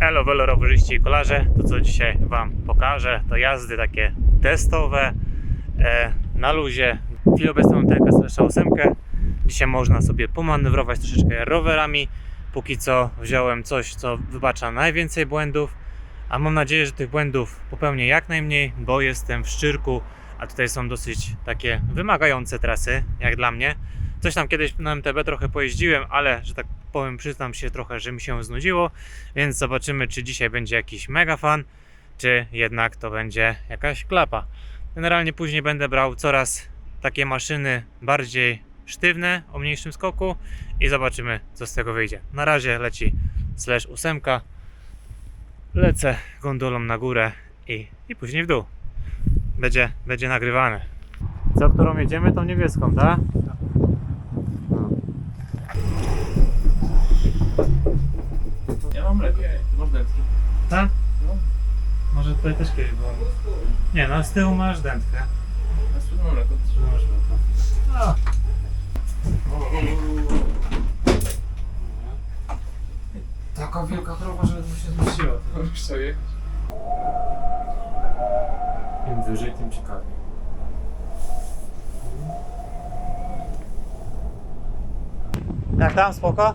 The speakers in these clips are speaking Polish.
Elo, velo, rowerzyści i kolarze. To co dzisiaj Wam pokażę, to jazdy takie testowe e, na luzie. W chwili obecną TK slash 8. Dzisiaj można sobie pomanewrować troszeczkę rowerami. Póki co wziąłem coś, co wybacza najwięcej błędów, a mam nadzieję, że tych błędów popełnię jak najmniej, bo jestem w Szczyrku, a tutaj są dosyć takie wymagające trasy, jak dla mnie. Coś tam kiedyś na MTB trochę pojeździłem, ale że tak powiem, przyznam się trochę, że mi się znudziło, więc zobaczymy, czy dzisiaj będzie jakiś mega fan, czy jednak to będzie jakaś klapa. Generalnie później będę brał coraz takie maszyny bardziej sztywne, o mniejszym skoku i zobaczymy, co z tego wyjdzie. Na razie leci slash ósemka, lecę gondolą na górę i, i później w dół. Będzie, będzie nagrywane. Co, którą jedziemy? Tą niebieską, tak? Ja mam mleko. Masz dętki. Tak? No. Może tutaj też kiedyś było. Nie, no z tyłu masz dętkę. Ja sprzedam mam mleko. Masz no. Taka wielka choroba, że to się. Możesz sobie jechać. Im wyżej, tym ciekawiej. Jak tam, spoko?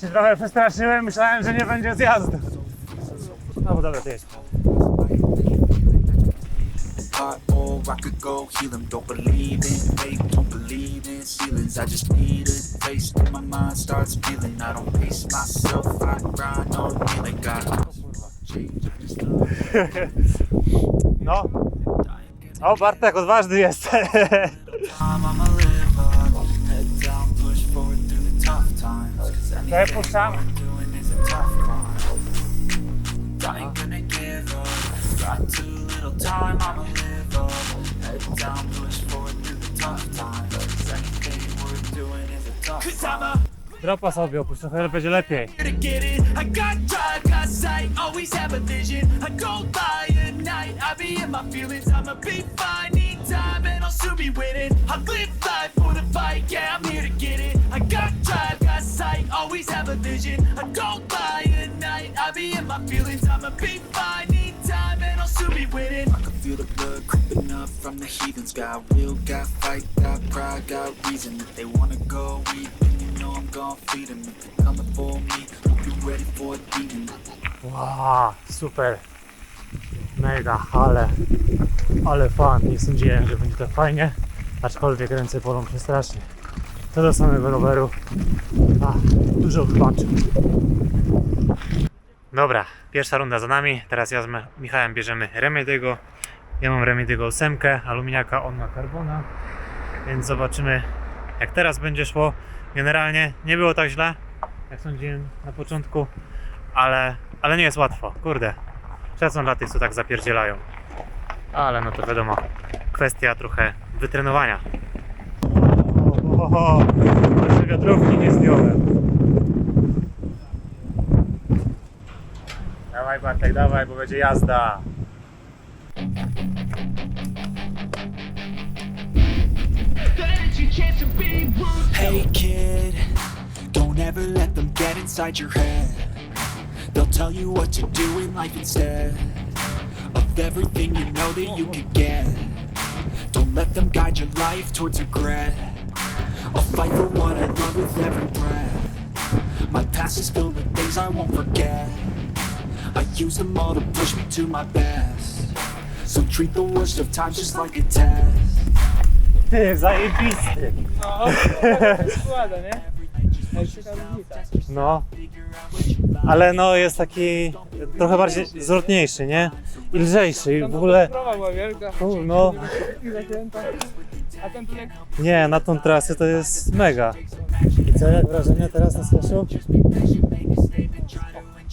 Się trochę przestraszyłem, myślałem, że nie będzie zjazdu. No bo dobra, to jest. apart, or I could go heal them. Don't believe in fate, don't believe in ceilings. I just need a taste, and my mind starts feeling. I don't pace myself, I grind on feeling. Got change, I just love No, o Bartek, odważny jest. Time climb. I ain't gonna give up. Got too little time, I'ma live up. Head down, push forward through the tough times. Cause anything we're doing is a tough Cause climb. I'm Dropa sobie opuść, trochę będzie lepiej. here to get it. I got drive, got sight, always have a vision. I go by at night, I be in my feelings. I'ma be fine, need time, and I'll soon be winning. I live life for the fight, yeah, I'm here to get it. I got drive, got sight, always have a vision. I go by at night, I be in my feelings. I'ma be fine, need time, and I'll soon be winning. I can feel the blood creeping up from the heathens. Got will, got fight, got pride, got reason. If they wanna go eat, then you know I'm gonna feed them. If you're coming for me, hope you're ready for a demon. Wow, super. Mega, ale, ale fan. Nie sądziłem, że będzie tak fajnie. Aczkolwiek ręce bolą się strasznie. To do samego roweru. A, dużo wybaczy. Dobra, pierwsza runda za nami. Teraz ja z Michałem bierzemy Remediego. Ja mam Remediego 8, aluminiaka, on ma carbona. Więc zobaczymy jak teraz będzie szło. Generalnie nie było tak źle, jak sądziłem na początku, ale, ale nie jest łatwo. Kurde, szacun dla tych, co tak zapierdzielają. Ale no to wiadomo, kwestia trochę wytrenowania. O, o, o, jeszcze wiatrówki nie zdjąłem. Dawaj Bartek, dawaj, bo będzie jazda. Hey kid, don't ever let them get inside your head. They'll tell you what to do in life instead of everything you know that you could get. Don't let them guide your life towards regret. I'll fight for what I love with every breath. My past is filled with things I won't forget. I use them all to push me to my best. So treat the worst of times just like a test. Ty, zajebisty. Składa, nie? No, ale no jest taki trochę bardziej zwrotniejszy, nie? I lżejszy i w ogóle, była wielka. no. A ten Nie, na tą trasę to jest mega. I co, jak wrażenie teraz na Slashu?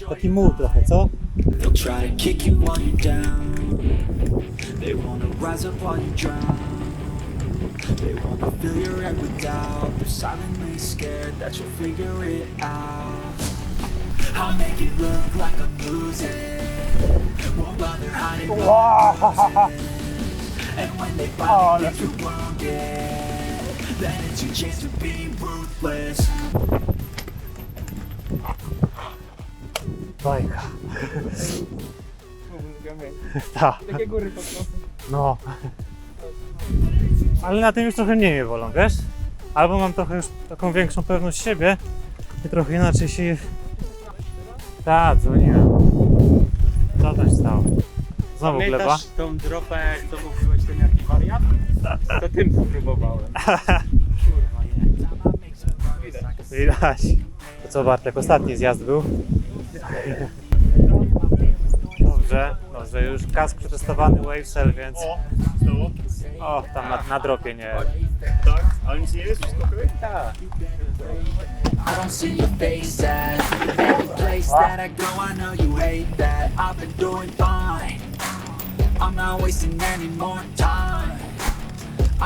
Taki muł trochę, co? They wanna fill your head with doubt. They're silently scared that you'll figure it out. I'll make it look like I'm losing. Won't bother hiding my bruises. And when they find that you're wounded, then it's your chance to be ruthless. Bajka. Ta, Takie góry po prostu. no. Ale na tym już trochę mniej mnie wolą, wiesz? Albo mam trochę już taką większą pewność siebie i trochę inaczej się... Tak, dzwoniłem. Co tam się stało? Znowu gleba? Pamiętasz tą dropę, jak to wariat? To tym spróbowałem. Kurwa nie. Widać. To co Bartek, ostatni zjazd był? Dobrze, dobrze, już kask przetestowany Wavecell, więc... O, tam na, na dropie nie... Tak? Ale nic nie jest? Wszystko okej? Tak. I don't see your face at every place that I go. I know you hate that. I've been doing fine. I'm not wasting any more time.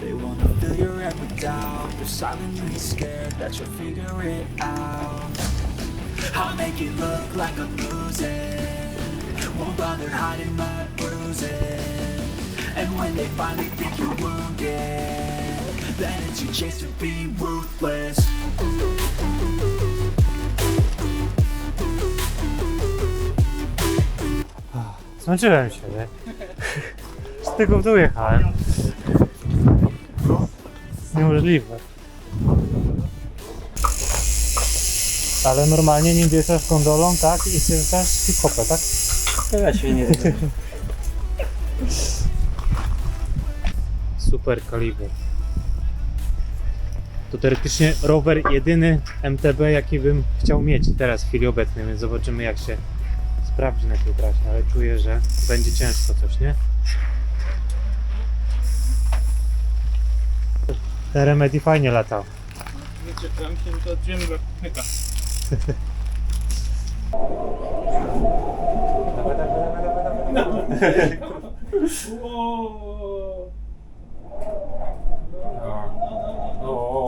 They wanna fill your head with doubt. They're silently scared that you'll figure it out. I'll make it look like I'm losing. Won't bother hiding my bruises. And when they finally think you're wounded, then it's your chance to be ruthless. Zmęczyłem się, nie? Z tego w dół jechałem. Niemożliwe. Ale normalnie nim wjeżdżasz gondolą, tak? I zjeżdżasz hip-hopę, tak? To ja się nie. Super kaliber. To teoretycznie rower jedyny MTB jaki bym chciał mieć teraz w chwili obecnej, więc zobaczymy jak się sprawdzi na tej trasie, ale czuję, że będzie ciężko coś, nie? Ten Remedy fajnie latał. Nie czepiam się, to odciąłem go myka.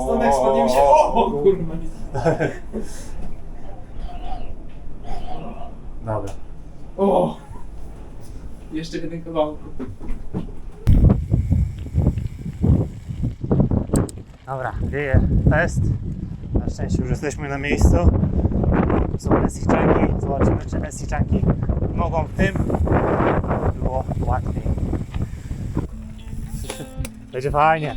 Stanek spadnie się. O, kurwa. Dobra. O! Jeszcze jeden kawałek. Dobra, wieje test. Na szczęście już jesteśmy na miejscu. Tu są esiczanki. Zobaczymy, czy esiczanki mogą w tym. aby Było łatwiej. Będzie fajnie.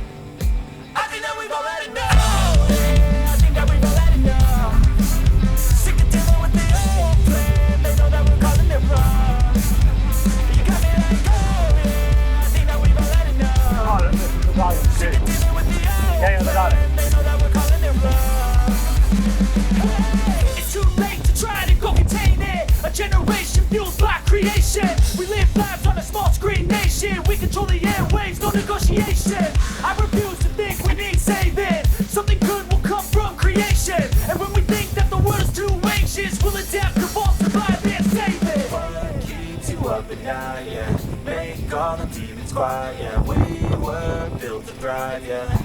Night, yeah. Make all the demons quiet, yeah. We were built to thrive, yeah.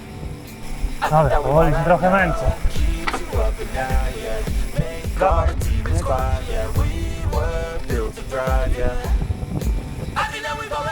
Dobra, powoli się trochę męczę. Keep you up at night, yeah. Make all the demons quiet, yeah. We were built to thrive, yeah. I think that we've all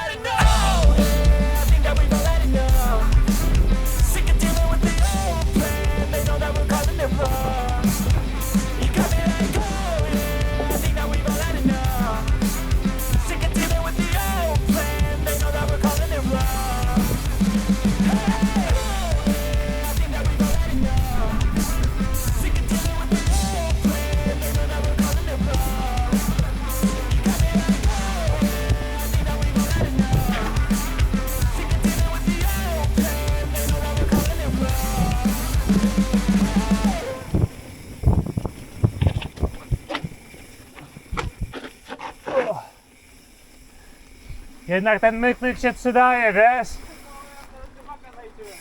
Jednak ten myk myk się przydaje, wiesz?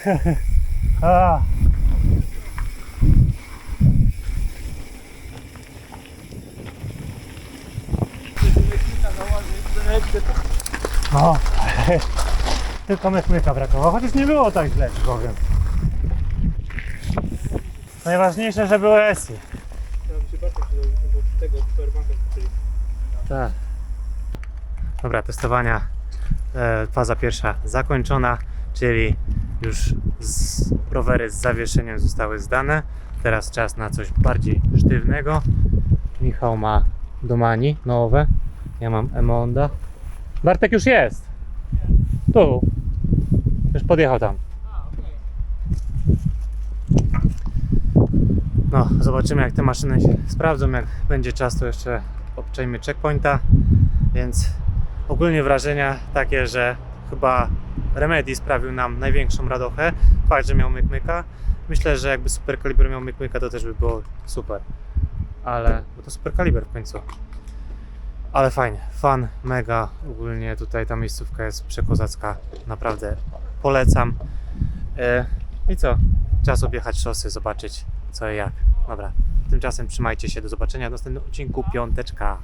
A. No, tylko myk myka brakowało, chociaż nie było tak źle, powiem. Najważniejsze, że były esy. Tak. Dobra, testowania. E, faza pierwsza zakończona, czyli już z, rowery z zawieszeniem zostały zdane. Teraz czas na coś bardziej sztywnego. Michał ma Domani nowe. Ja mam Emonda. Bartek już jest. Tu. Już podjechał tam. No, zobaczymy jak te maszyny się sprawdzą. Jak będzie czas, to jeszcze obczajmy checkpointa. Więc ogólnie wrażenia takie, że chyba Remedy sprawił nam największą radochę. Fakt, że miał mykmyka. Myślę, że jakby Super Kaliber miał mykmyka, to też by było super. Ale, bo to Super Kaliber w końcu. Ale fajnie, fan, mega. Ogólnie tutaj ta miejscówka jest przekozacka. Naprawdę polecam. E, I co? Czas objechać szosy, zobaczyć co i jak. Dobra, tymczasem trzymajcie się, do zobaczenia w następnym odcinku. Piąteczka.